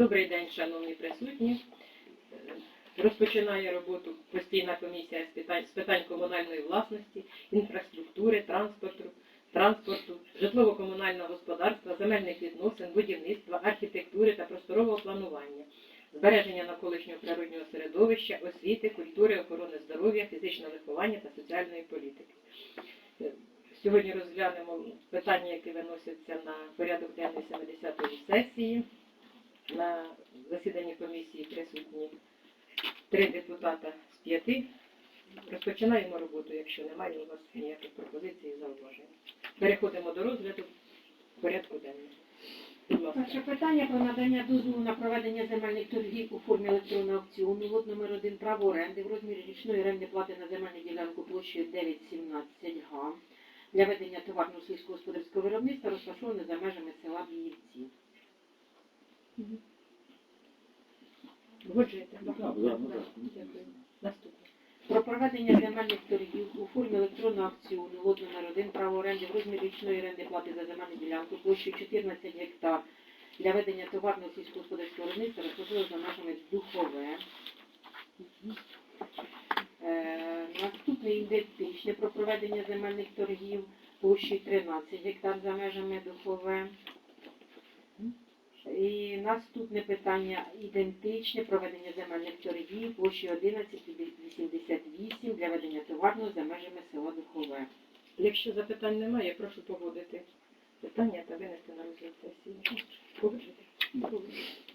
Добрий день, шановні присутні. Розпочинає роботу постійна комісія з питань, з питань комунальної власності, інфраструктури, транспорту, транспорту, житлово-комунального господарства, земельних відносин, будівництва, архітектури та просторового планування, збереження навколишнього природнього середовища, освіти, культури, охорони здоров'я, фізичного виховання та соціальної політики. Сьогодні розглянемо питання, які виносяться на порядок денний 70-ї сесії. На засіданні комісії присутні три депутата з п'яти. Розпочинаємо роботу, якщо немає у вас ніяких пропозицій і зауважень. Переходимо до розгляду порядку денного. Перше питання про надання дозволу на проведення земельних торгів у формі електронного аукціону. Лот номер 1 право оренди в розмірі річної оренди плати на земельну ділянку площею 9,17 га для ведення товарного сільськогосподарського виробництва розташоване за межами села Біївці. Погоджуєте? Так, да, ну. Дякую. Наступне. Про проведення земельних торгів у формі електронного аукціону лот номер 1 право оренди в розмірі річної оренди плати за земельну ділянку площею 14 гектар для ведення товарного сільськогосподарського виробництва розташоване за межами Духове. Е, Наступне ідентичне про проведення земельних торгів площею 13 гектар за межами Духове. І наступне питання ідентичне проведення земельних торгів площею 11,88 для ведення товарного за межами села Духове. Якщо запитань немає, прошу погодити питання та винести на розгляд сесії. Погоджуєте?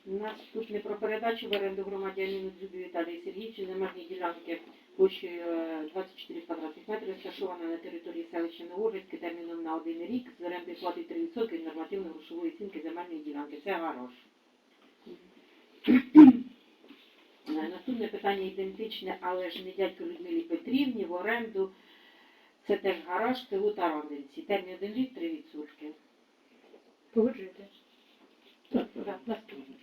Наступне про передачу в оренду громадянину Дзюбі Віталії Сергійовичу земельні ділянки площею е, 24 квадратних метрів, розташована на території селища Новоградське терміном на один рік з оренди плати 3% від нормативно-грошової оцінки земельної ділянки. Це гараж. Е, Наступне питання ідентичне, але ж не дядько Людмилі Петрівні в оренду. Це теж гараж, село Тарандинці. Термін один рік 3%. Погоджуєте? Так, так. Так, наступне.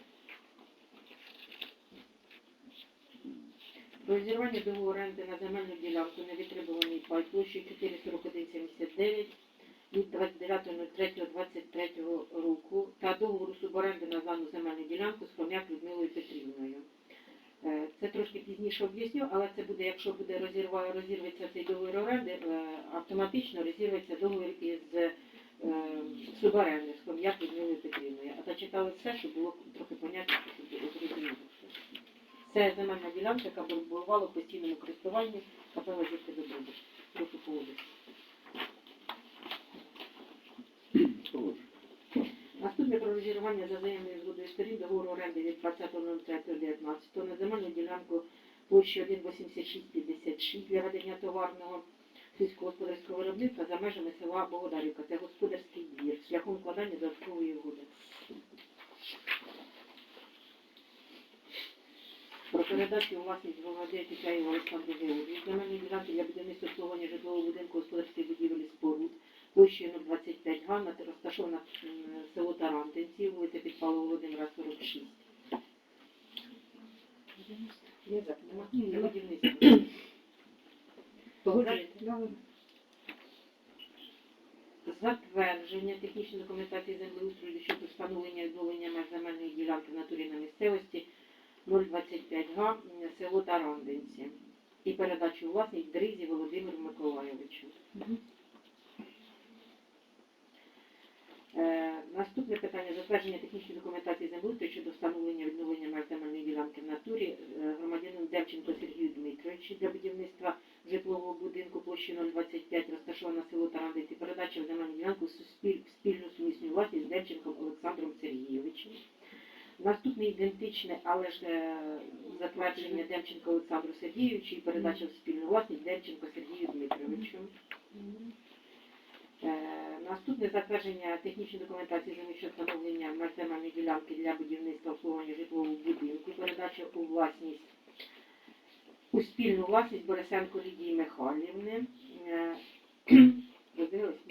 Про розірвання договору оренди на земельну ділянку невитребуваний пай площею 441,79 від 29.03.23 року та договору суборенди на дану земельну ділянку з Хом'як Людмилою Петрівною. Е, Це трошки пізніше об'ясню, але це буде, якщо буде розірва, розірветься цей договір оренди, е, автоматично розірветься договір із е, суборенди з Хом'як Людмилою Петрівною. А та читали все, щоб було трохи понятно, зрозуміло. Це земельна ділянка, яка перебувала в постійному користуванні капела Добробут. Прошу поводити. Погоджу. Наступне про розірвання за взаємною згодою сторін договору оренди від 20.03.19 на земельну ділянку площі 1,8656 для ведення товарного сільськогосподарського виробництва за межами села Богодарівка. Це господарський двір шляхом вкладання додаткової угоди. Про передачу власність громади Тітяєва Олександру Георгію. Земельні ділянки для будівництва обслуговування житлового будинку господарських будівель і споруд. Площею 025 га, на- розташована село Тарантинці, вулиця Підпала Володимира 46. Є запитання? Для будівництва. Погоджуєте? Затвердження технічної землеустрою щодо встановлення і відновлення меж земельної ділянки в натурі на місцевості 025 га, село Тарандинці. І передачу власність Дризі Володимиру Миколайовичу. Мгм. Наступне питання затвердження технічної документації землеустрою щодо встановлення відновлення меж ділянки в натурі е, громадянину Демченко Сергію Дмитровичу для будівництва житлового будинку площі 025 розташована село Тарандиці. Передача в земельну ділянку в спільну сумісну власність з Демченком Олександром Сергійовичем. Наступне ідентичне, але ж е, затвердження Демченко Олександру Сергійовичу і передача в спільну власність Демченко Сергію Дмитровичу. Е, Наступне затвердження технічної документації землі встановлення меж ділянки для будівництва обслуговування житлового будинку, передача у власність у спільну власність Борисенко Лідії Михайлівни. Е,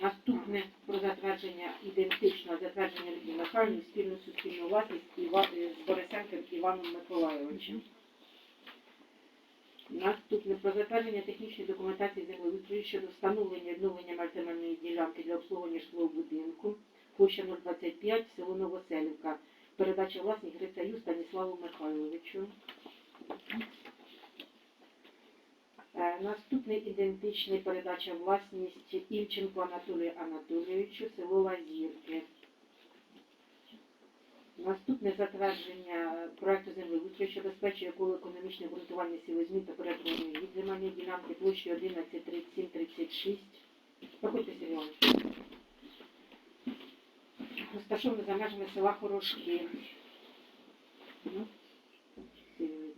Наступне про затвердження ідентичного затвердження Лідії Михайлівни спільну суспільну власність з Борисенком Іваном Миколайовичем. Наступне про затвердження технічної документації землеустрою щодо встановлення відновлення земельної ділянки для обслуговування житлового будинку, площа 025, село Новоселівка. передача власність Грицаю Станіславу Михайловичу. Е, Наступний ідентичний передача власність Ільченко Анатолію Анатолійовичу, село Лазірки. Наступне затвердження проекту землеустрою, що забезпечує економічне обґрунтування сіли змін та перетворення від земельної ділянки площі 113736. Проходьте, Сергій Іванович. Розташоване за межами села Хорошки. Ну,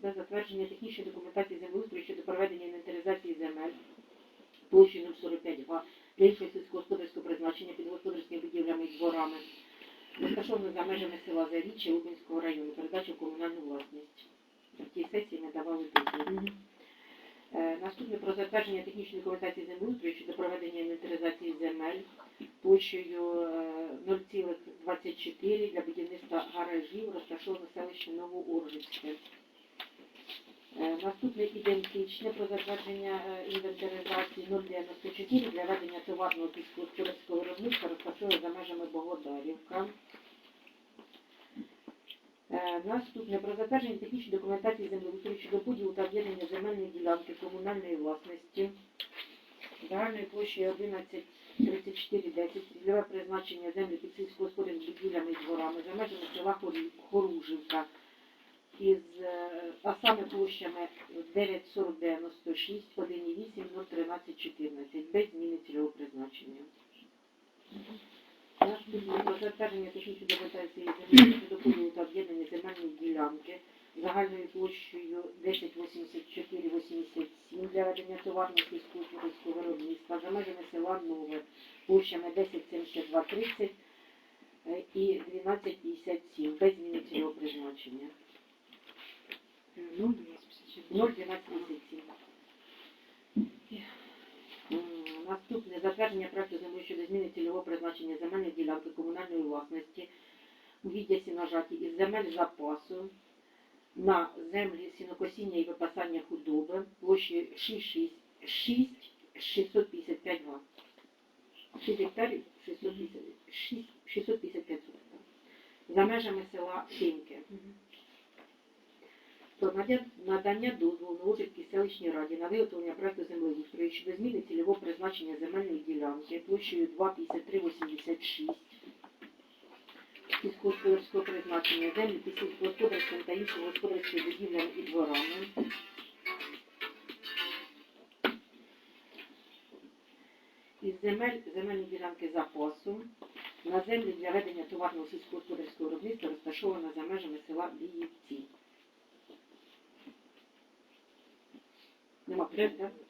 Це затвердження технічної документації землеустрою щодо проведення інвентаризації земель площею 045 га для іншого сільськогосподарського призначення під господарськими будівлями і дворами. Розташоване за межами села Заріччя Лубенського району, передачу комунальну власність. В тій сесії ми давали дозвіл. Е, Наступне про затвердження технічної документації землеустрою щодо проведення інвентаризації земель площею е, 0,24 для будівництва гаражів, розташовано селище Новоуржицьке. Е, Наступне ідентичне про затвердження е, інвентаризації 094 для ведення товарного сільськогосподарського виробництва, розташовано за межами Богодарівка. Е, Наступне про затвердження технічної документації землеустрою щодо поділу та об'єднання земельної ділянки комунальної власності загальною площею 11 3410 цільове призначення землі під сільськогосподарськими будівлями і дворами за межами села Хоружівка із, е, а саме площами 94096, 1,8, 01314 без зміни цільового призначення. Наступне про затвердження технічної документації землі щодо та об'єднання земельної ділянки загальною площею 108487 для ведення товарного сільськогосподарського виробництва за межами села Нове площами 107230 е, і 1257 без зміни цільового призначення. 0,1257. М, Наступне затвердження проекту землі щодо зміни цільового призначення земельної ділянки комунальної власності у віддя сіножаті із земель запасу на землі сінокосіння і випасання худоби площею 6, 6, 655 га. 6 гектарів 655 соток. За межами села Химки. Про надання дозволу на Ужгородській селищній раді на виготовлення проекту землеустрою щодо зміни цільового призначення земельної ділянки площею 2,5386 сільськогосподарського призначення землі під сільськогосподарським та іншими господарськими будівлями і дворами. Із земель земельні ділянки запасу на землі для ведення товарного сільськогосподарського виробництва розташована за межами села Біївці.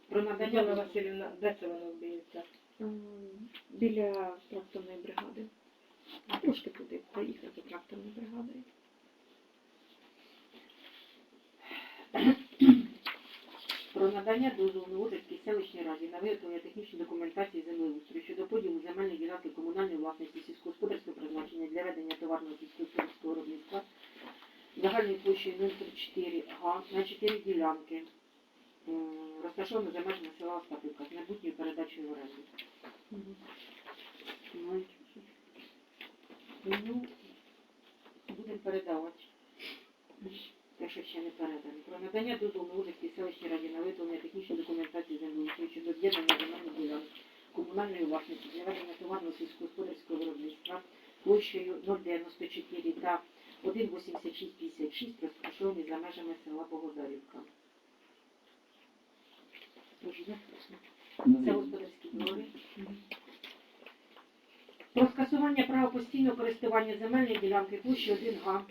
Про надання Васильівна, де це воно вб'ється? Ем, біля тракторної бригади. Трошки туди проїхати за тракторною бригадою. Про надання дозволу на Ужгородській селищній раді на виготовлення технічної документації землеустрою щодо поділу земельної ділянки комунальної власності сільськогосподарського призначення для ведення товарного сільськогосподарського виробництва загальною площею 034 га на 4 ділянки, розташовано за межами села Остапівка з майбутньою передачею в оренду. Ну, будемо передавати. Те, що ще не передано. Про надання дозволу на селищній раді на виготовлення технічної документації землеустрою щодо об'єднання земельних ділянок комунальної власності для товарного сільськогосподарського виробництва площею 094 та 1,8656 розташовані за межами села Богодарівка. Це господарські двори. Про скасування права постійного користування земельної ділянки площі 1 га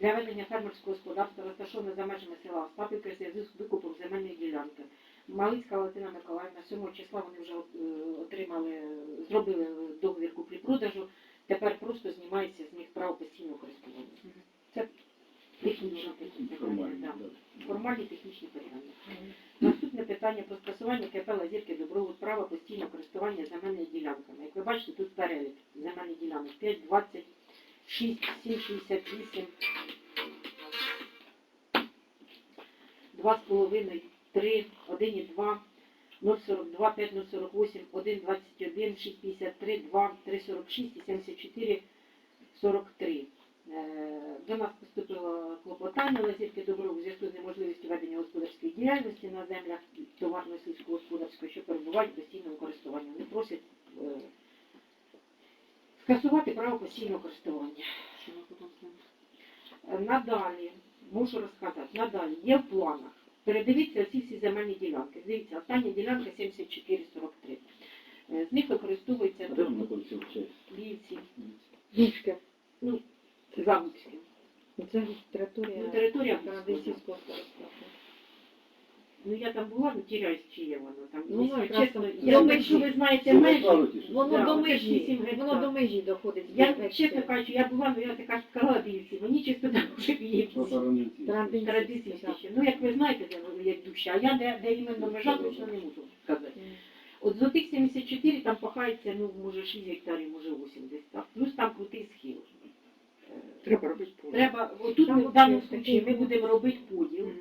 для ведення фермерського господарства, розташоване за межами села Остапівка, в зв'язку з викупом земельної ділянки. Малицька Валентина Миколаївна 7 числа вони вже е, отримали, зробили договір куплі-продажу, тепер просто знімається з них право постійного користування. Це технічне питання. Формально, да. да. Формальні технічні питання. Наступне питання про скасування КП Лазірки Добровод права постійного користування земельними ділянками. Як ви бачите, тут перелік земельних ділянок 5, 20, 6, 7, 68, 2,5, 3, 1,2, 0,42, 5, 0,48, 1, 21, 6,53, 2, 3,46 і 74, 43. Е, До нас поступило клопотання Лазівки Добро у зв'язку з неможливістю ведення господарської діяльності на землях товарно сільськогосподарської, що перебувають в постійному користуванні. Вони просять е, скасувати право постійного користування. Е, Надалі, можу розказати, надалі є в планах. Передивіться всі всі земельні ділянки. Дивіться, остання ділянка 7443. Е, З них використовується А де воно знаходиться в часі? лівці, Вічка. ну, загубські. Це територія Ну, територія Радисівського старостату. Ну я там була, ну тіряюсь, чи є воно там. Ну, якщо якраз чесно, там я, до якщо ви знаєте Це межі, що Воно Да, до межі, воно до межі доходить. я чесно кажучи, я була, ну я така сказала дивіться, мені чисто там вже так. ще. Ну як ви знаєте, де ви- як дужче, а я де, де іменно межа, точно не можу сказати. От з тих 74 там пахається, ну може 6 гектарів, може 80, так. плюс там крутий схил. Е, Треба робити поле. Треба, отут Там ми в даному є случаї ми будемо робити поділ. Мгм.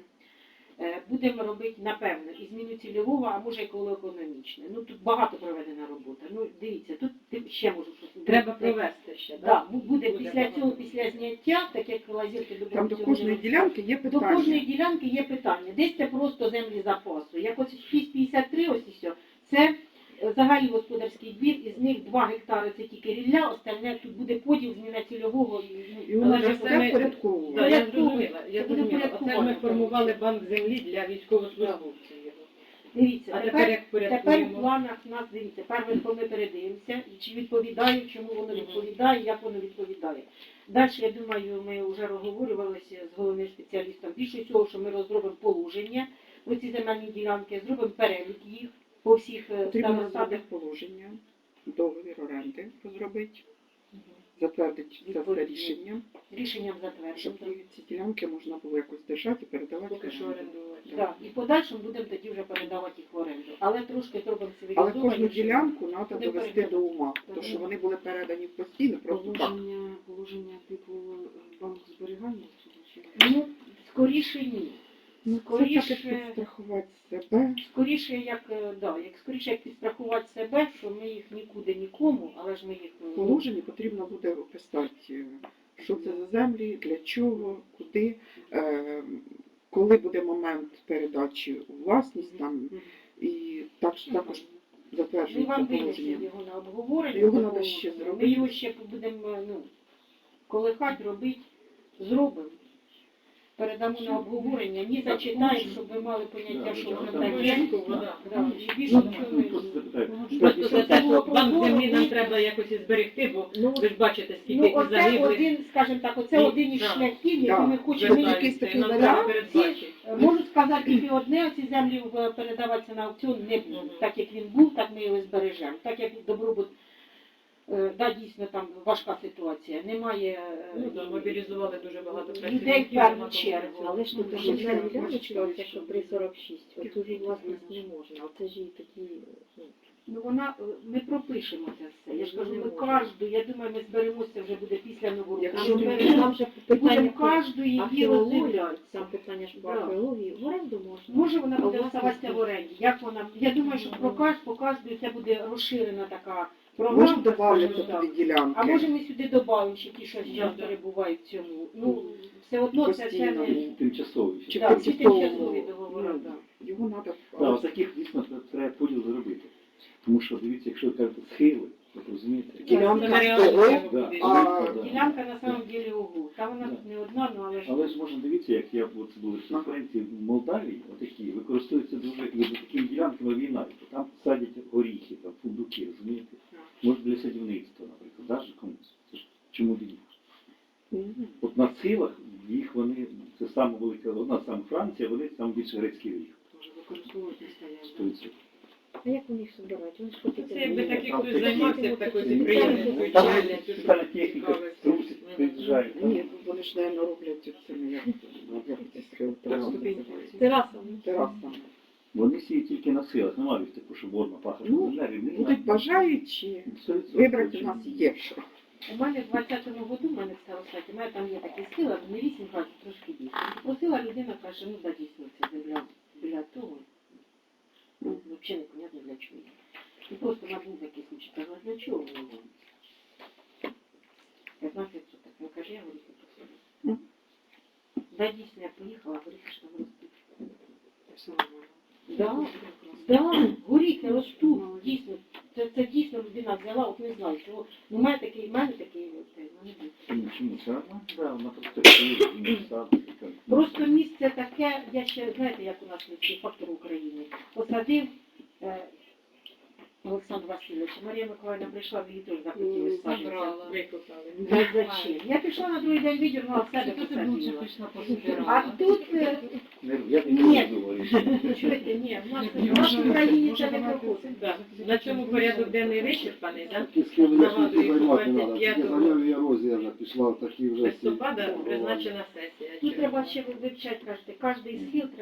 Е, Будемо робити, напевно, і зміну цільового, а може економічне. Ну тут багато проведена робота. Ну дивіться, тут ще можу. Треба провести ще, Да, да. буде Буде після цього, після зняття, так як лазірки до Там до кожної ділянки є до кожної ділянки є питання. Десь це просто землі запасу. Як ось 6,53, ось і все. Це е, загальний господарський двір, із них 2 гектари це тільки рілля, остальне тут буде поділ, зміна цільового. і, Але ж це ми-. Да, я зрозуміла, я Це буде зрозуміла. Оце ми формували банк землі для військовослужбовців. його. Дивіться, А тепер, тепер як тепер в порядкуємо? планах нас дивіться, перше ми передивимося, і чи відповідає, чому воно відповідає, як воно відповідає. Далі, я думаю, ми вже розговорювалися з головним спеціалістом. Більше всього, що ми розробимо положення про ці земельні ділянки, зробимо перелік їх по всіх е, Потрібно старостатах. положення, договір оренди розробити, затвердити це все рішення, Рішенням щоб затверджено. ці ділянки можна було якось держати і передавати. Поки що орендувати. Да. Так, і в подальшому будемо тоді вже передавати їх в оренду. Але трошки зробимо Але цивілізовані. кожну ділянку треба Буде довести передано. до ума, тому що вони були передані постійно, просто так. Положення, положення типу банк зберігання чи Ну, скоріше ні. Ну, Скоріше, підстрахувати себе. скоріше як, е, да, як скоріше як підстрахувати себе, що ми їх нікуди нікому, але ж ми їх В положенні потрібно буде описати, е, що це за землі, для чого, куди, е, коли буде момент передачі у власність там, і так, також Ми вам положення. його на обговорення. Його треба ще Ми його ще будемо ну, колихати, робити, зробимо. Передамо на обговорення, ні зачитаємо, щоб ви мали поняття, що да, воно да. таке. Да. Да, і більше Ну, нічого ну, не Просто. За те, було що банк землі нам треба якось і зберегти, бо Ну, ви ж бачите, скільки Ну, і оце загиблих. один, скажімо так, оце Ні, один із да. шляхів, Да. який ми хочемо. Ми якийсь такий Нам варіант, передбачити. Е, Можу сказати тільки одне, ці землі е, передаватися на аукціон не будуть. Так як він був, так ми його збережемо. Так як добробут, да, дійсно там важка ситуація. Немає е, Ну, да, мобілізували дуже багато людей в першу чергу. Але ж тут Ну, діляночка, оця, що 346, оцю ж власність не можна, оце ж і такі, ну, Ну вона, е, ми пропишемо це все. Я ж кажу, ми можна. кожну, я думаю, ми зберемося вже буде після нового року. Ми- ми там же питання по кожну її археології, там питання ж по археології, в оренду можна. Може вона буде оставатися в оренді. Як вона? Я думаю, що про каж, по кожній це буде розширена така Програма. додати туди ділянки. А може ми сюди додамо ще ті, що зараз Да, да. перебувають в цьому. Ну, все одно це, Постійно. не... Тимчасовий. Чи Да, ці тимчасово, тимчасові договори, ну, да. Його треба. Так, ось таких дійсно треба поділ зробити. Тому що, дивіться, якщо ви кажете схили, ви розумієте? Ділянка Це того, треба Да. буде. а Да. Ділянка на самом деле ого. Та вона тут не одна, ну але ж... Але ж можна дивитися, як я от були в конференції в Молдавії, отакі, використовуються дуже і за такими ділянками війна. Там садять горіхи, там фундуки, розумієте? Може для садівництва, наприклад, даже комусь. Це ж чому б ні? От на силах їх вони, це саме велика, одна саме Франція, вони там більше. Може використовувати стоять. А як вони їх збирають? Вони ж хочуть... Це якби такий хтось займався такою Там діяльністю, спеціальна техніка, трусить, приїжджають. Ні, вони ж, мабуть, роблять це не як, як ці. Терасами. терасами. Вони сіють тільки на силах, немає їх таку, щоб борна пахала. Ну, земля рівнина. Будуть бажаючі, вибрати у нас є що. У мене в 20-му году, в мене в старостаті, у мене там є такий схил, а не 8 років, трошки більше. Просила людина, каже, ну да, дійсно, це земля біля того. Ну, взагалі непонятно для чого. І просто набув такий случай. Кажу, а для чого воно вам? 15 соток. Ну, кажи, я горіхи посадила. Ну. Да, дійсно, я поїхала, горіхи ж там ростуть. Все нормально. Да, да, горіхи ростуть, дійсно. Це, це дійсно людина взяла, от не знаю, чого. Ну, має такий, мене такий, от, е, Чому? Це да, вона. Просто місце таке, я ще, знаєте, як у нас фактор в Україні. Посадив е, Олександр Васильович, Марія Миколаївна прийшла, в її теж захотілося. Забрала, викопали. Ну, зачем? Я пішла на другий день видірнула в себе посадила. А тут, е, Не- Я не Ні. говорю. чуєте, ні, в нас, в нас в Україні це не проходить. Да. На цьому порядок денний вичерпаний, да? І з ким я займати треба. 25 Тільки зареві ерозія пішла в такі вже. листопада призначена сесія. Тут треба ще вивчати, кажете, кожний схил треба